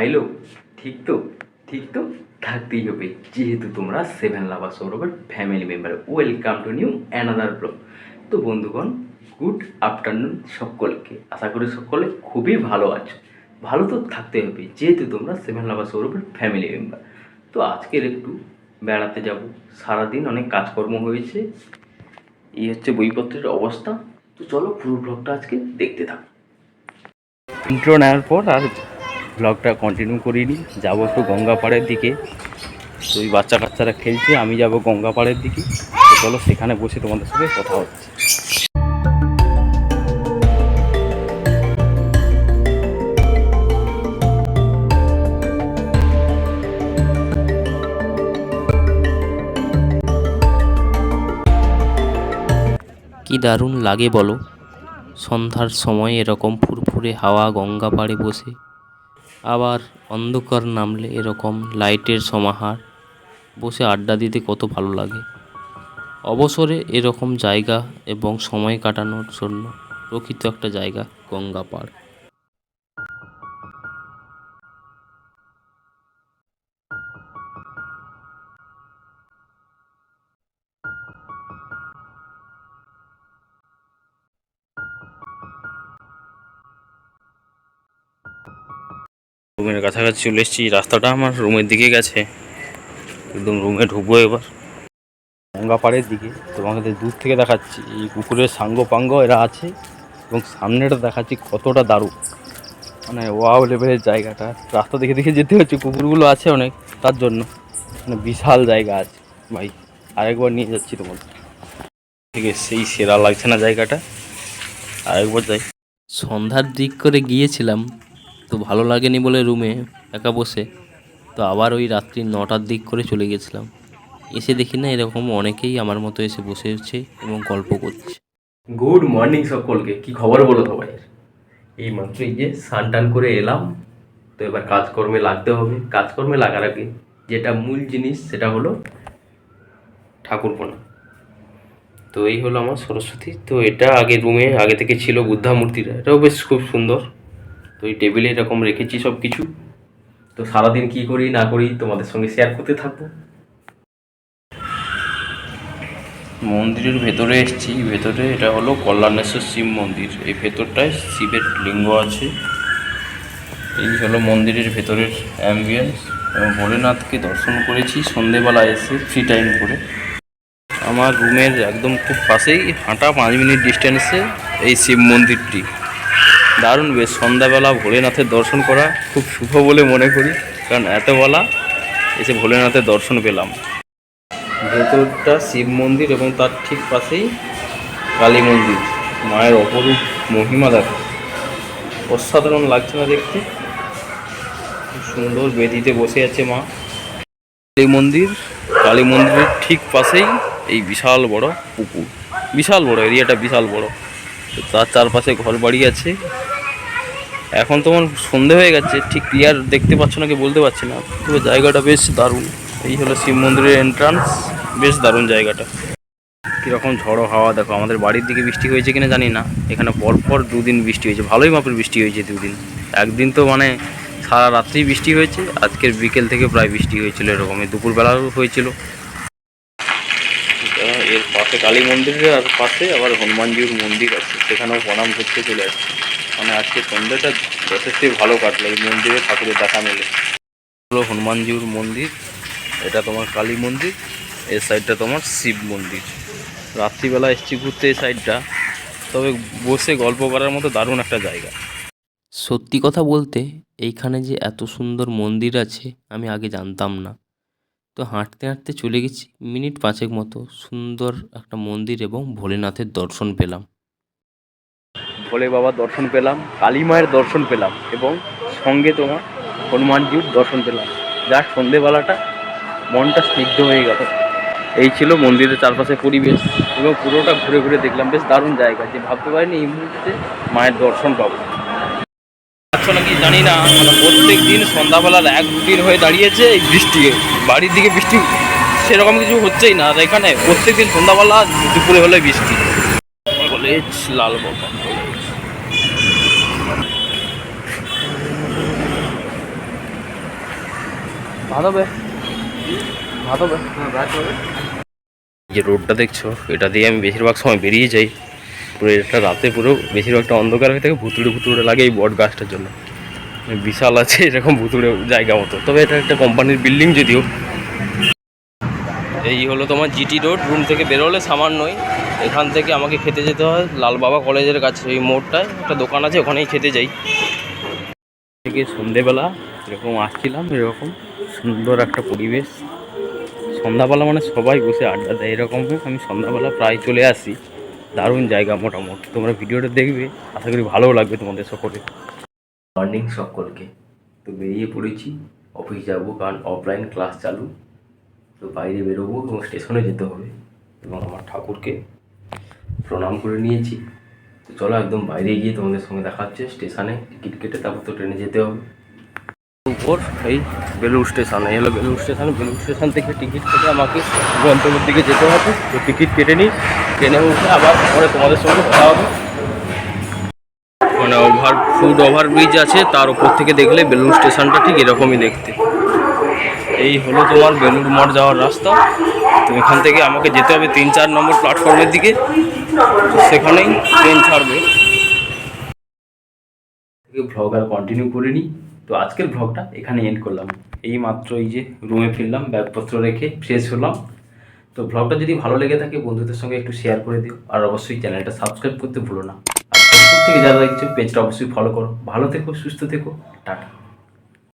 ভাই লোক ঠিক তো? ঠিক তো? থাকতেই হবে। যেহেতু তোমরা সেভেন লাভার সৌরভের family member welcome to new another blog তো বন্ধুগণ গুড আফটারনুন সকলকে। আশা করি সকলে খুবই ভালো আছো। ভালো তো থাকতে হবে, যেহেতু তোমরা সেভেন লাভার সৌরভের ফ্যামিলি মেম্বার তো আজকের একটু বেড়াতে যাব। সারাদিন অনেক কাজকর্ম হয়েছে। এই হচ্ছে বইপত্রের অবস্থা। তো চলো পুরো ব্লগটা আজকে দেখতে থাকো। ইন্ট্রো নেওয়ার পর আর ব্লগটা কন্টিনিউ করিনি, যাব একটু গঙ্গাপাড়ের দিকে। তো ওই বাচ্চা কাচ্চারা খেলছে, আমি যাব গঙ্গাপাড়ের দিকে। তো চলো সেখানে বসে তোমাদের সাথে কথা হচ্ছে। কি দারুণ লাগে বলো। সন্ধ্যার সময় এরকম ফুরফুরে হাওয়া গঙ্গা পাড়ে বসে। আবার অন্ধকার নামলে এরকম লাইটের সমাহার, বসে আড্ডা দিতে কত ভালো লাগে। অবসরে এরকম জায়গা এবং সময় কাটানোর জন্য প্রকৃত একটা জায়গা, গঙ্গা পাড় রুমের কাছাকাছি চলে এসেছি। রাস্তাটা আমার রুমের দিকে গেছে। একদম রুমে ঢুকবো এবার। গঙ্গাপাড়ের দিকে। তোমাদের দূর থেকে দেখাচ্ছি। এই কুকুরের সাঙ্গ পাঙ্গ এরা আছে এবং সামনেটা দেখাচ্ছি কতটা দারুণ। মানে ওয়াও লেভেলের জায়গাটা। রাস্তা দেখে দেখে যেতে হচ্ছে। কুকুরগুলো আছে অনেক, তার জন্য। মানে বিশাল জায়গা আছে। ভাই, আরেকবার নিয়ে যাচ্ছি তোমাদের। থেকে সেই সেরা লাগছে না জায়গাটা। আরেকবার যাই। সন্ধ্যার দিক করে গিয়েছিলাম। তো ভালো লাগেনি বলে রুমে একা বসে। তো আবার ওই রাত্রি নটার দিক করে চলে গেছিলাম। এসে দেখি না এরকম অনেকেই আমার মতো এসে বসেছে এবং গল্প করছে। গুড মর্নিং সকলকে, কি খবর বলো সবাই? এই মাত্র এই যে স্নান টান করে এলাম। তো এবার কাজকর্মে লাগতে হবে। কাজকর্মে লাগার আগে যেটা মূল জিনিস সেটা হলো ঠাকুরপোনা তো এই হলো আমার সরস্বতী। তো এটা আগে রুমে আগে থেকে ছিল বুদ্ধা মূর্তিটা। এটাও বেশ খুব সুন্দর। তো এই টেবিলে এরকম রেখেছি সব কিছু তো সারাদিন কি করি, না করি তোমাদের সঙ্গে শেয়ার করতে থাকব। মন্দিরের ভেতরে এসেছি। ভেতরে এটা হলো কল্যাণেশ্বর শিব মন্দির। এই ভেতরটায় শিবের লিঙ্গ আছে। এই হলো মন্দিরের ভেতরের অ্যাম্বিয়েন্স ভোলেনাথকে দর্শন করেছি সন্ধেবেলা এসে ফ্রি টাইম করে। আমার রুমের একদম খুব পাশেই, হাঁটা পাঁচ মিনিট ডিস্টেন্সে এই শিব মন্দিরটি। দারুণ বেশ। সন্ধ্যাবেলা ভোলেনাথের দর্শন করা খুব শুভ বলে মনে করি। কারণ এতবেলা এসে ভোলেনাথের দর্শন পেলাম। ভেতরটা শিব মন্দির এবং তার ঠিক পাশেই কালী মন্দির। মায়ের অপরূপ মহিমা দেখো। অসাধারণ লাগছে না দেখতে। খুব সুন্দর বেদিতে বসে আছে মা। কালী মন্দির, কালী মন্দিরের ঠিক পাশেই এই বিশাল বড় পুকুর। বিশাল বড়, এরিয়াটা বিশাল বড়। তো তার চারপাশে ঘর বাড়ি আছে। এখন তোমার সন্ধে হয়ে গেছে, ঠিক ক্লিয়ার দেখতে পাচ্ছ না কি বলতে পারছি না। তবে জায়গাটা বেশ দারুণ। এই হলো শিব মন্দিরের এন্ট্রান্স বেশ দারুণ জায়গাটা। কীরকম ঝড়ো হাওয়া, দেখো আমাদের বাড়ির দিকে বৃষ্টি হয়েছে কিনা জানি না। এখানে পরপর দুদিন বৃষ্টি হয়েছে, ভালোই মাপের বৃষ্টি হয়েছে দুদিন। একদিন তো মানে সারা রাত্রি বৃষ্টি হয়েছে, আজকের বিকেল থেকে প্রায় বৃষ্টি হয়েছিল এরকমই, দুপুরবেলাও হয়েছিল। এর পাশে কালী মন্দিরের আর পাশে আবার হনুমানজির মন্দির আছে। সেখানেও প্রণাম করতে চলে আসছে। মানে আজকে সন্ধ্যাটা যথেষ্টই ভালো কাটলো এই মন্দিরে ঠাকুরের দেখা মেলে। হলো হনুমানজির মন্দির, এটা তোমার কালী মন্দির এই সাইডটা তোমার শিব মন্দির। রাত্রিবেলা এসছি ঘুরতে এই সাইডটা, তবে বসে গল্প করার মতো দারুণ একটা জায়গা। সত্যি কথা বলতে, এইখানে যে এত সুন্দর মন্দির আছে, আমি আগে জানতাম না। তো হাঁটতে হাঁটতে চলে গেছি। মিনিট পাঁচেক মতো সুন্দর একটা মন্দির এবং ভোলেনাথের দর্শন পেলাম। ভোলে বাবার দর্শন পেলাম, কালী মায়ের দর্শন পেলাম এবং সঙ্গে তোমার হনুমানজির দর্শন পেলাম। যার সন্ধেবেলাটা মনটা স্নিগ্ধ হয়ে গেল। এই ছিল মন্দিরের চারপাশে পরিবেশ এবং পুরোটা ঘুরে ঘুরে দেখলাম। বেশ দারুণ জায়গা। যে ভাবতে পারিনি এই মুহূর্তে মায়ের দর্শন পাবো। আচ্ছা নাকি জানি না মানে প্রত্যেক দিন সন্ধ্যাবেলার এক রুটিন হয়ে দাঁড়িয়েছে এই বৃষ্টি। বাড়ির দিকে বৃষ্টি সেরকম কিছু হচ্ছেই না, আর এখানে প্রত্যেক দিন সন্ধ্যাবেলা দুপুরে হলে বৃষ্টি। কলেজ হবে যে রোডটা দেখছ, এটা দিয়ে আমি বেশিরভাগ সময় বেরিয়ে যাই। পুরো এটা রাতে পুরো বেশিরভাগটা অন্ধকার হয়ে থাকে, ভুতুড়ে ভুতুড়ে লাগে এই বট গাছটার জন্য। বিশাল আছে এরকম ভুতুড়ে জায়গা মতো। তবে এটা একটা কোম্পানির বিল্ডিং যদিও। এই হলো তোমার জিটি রোড রুম থেকে বেরোলে সামান্যই। এখান থেকে আমাকে খেতে যেতে হয়, লাল বাবা কলেজের কাছে এই মোড়টায়। একটা দোকান আছে, ওখানেই খেতে যাই। থেকে সন্ধেবেলা, এরকম আসছিলাম, এরকম সুন্দর একটা পরিবেশ। সন্ধ্যাবেলা মানে সবাই বসে আড্ডা দেয়, এরকম আমি সন্ধ্যাবেলা প্রায় চলে আসি। দারুণ জায়গা মোটামুটি। তোমরা ভিডিওটা দেখবে আশা করি ভালোও লাগবে তোমাদের সকলে। মর্নিং সকলকে তো বেরিয়ে পড়েছি অফিস যাব কারণ অফলাইন ক্লাস চালু। তো বাইরে বেরোবো এবং স্টেশনে যেতে হবে এবং আমার ঠাকুরকে প্রণাম করে নিয়েছি। তো চলো একদম বাইরে গিয়ে তোমাদের সঙ্গে দেখা হচ্ছে স্টেশনে টিকিট কেটে তারপর তো ট্রেনে যেতে হবে। উপর এই বেলুড় স্টেশন, এই হলো বেলুড় স্টেশন। বেলুর স্টেশন থেকে টিকিট কেটে আমাকে গন্তব্যের দিকে যেতে হবে। তো টিকিট কেটে নিই ট্রেনে উঠে আবার পরে তোমাদের সঙ্গে কথা হবে। মানে ওভার ফুড ওভার ব্রিজ আছে, তার উপর থেকে দেখলে বেলুর স্টেশনটা ঠিক এরকমই দেখতে। এই হলো তোমার বেলুর মঠ যাওয়ার রাস্তা। তো এখান থেকে আমাকে যেতে হবে তিন চার নম্বর প্ল্যাটফর্মের দিকে। সেখানেই ট্রেন ছাড়বে। ভ্লগ আর কন্টিনিউ করে নিই। তো আজকের ব্লগটা এখানে এন্ড করলাম। এই মাত্র এই যে রুমে ফিরলাম, ব্যাগপত্র রেখে ফ্রেশ হলাম। তো ব্লগটা যদি ভালো লেগে থাকে, বন্ধুদের সঙ্গে একটু শেয়ার করে দিও। আর অবশ্যই চ্যানেলটা সাবস্ক্রাইব করতে ভুলো না। আর ফেসবুক থেকে যারা দেখছ, পেজটা অবশ্যই ফলো করো। ভালো থেকো, সুস্থ থেকো। টাটা।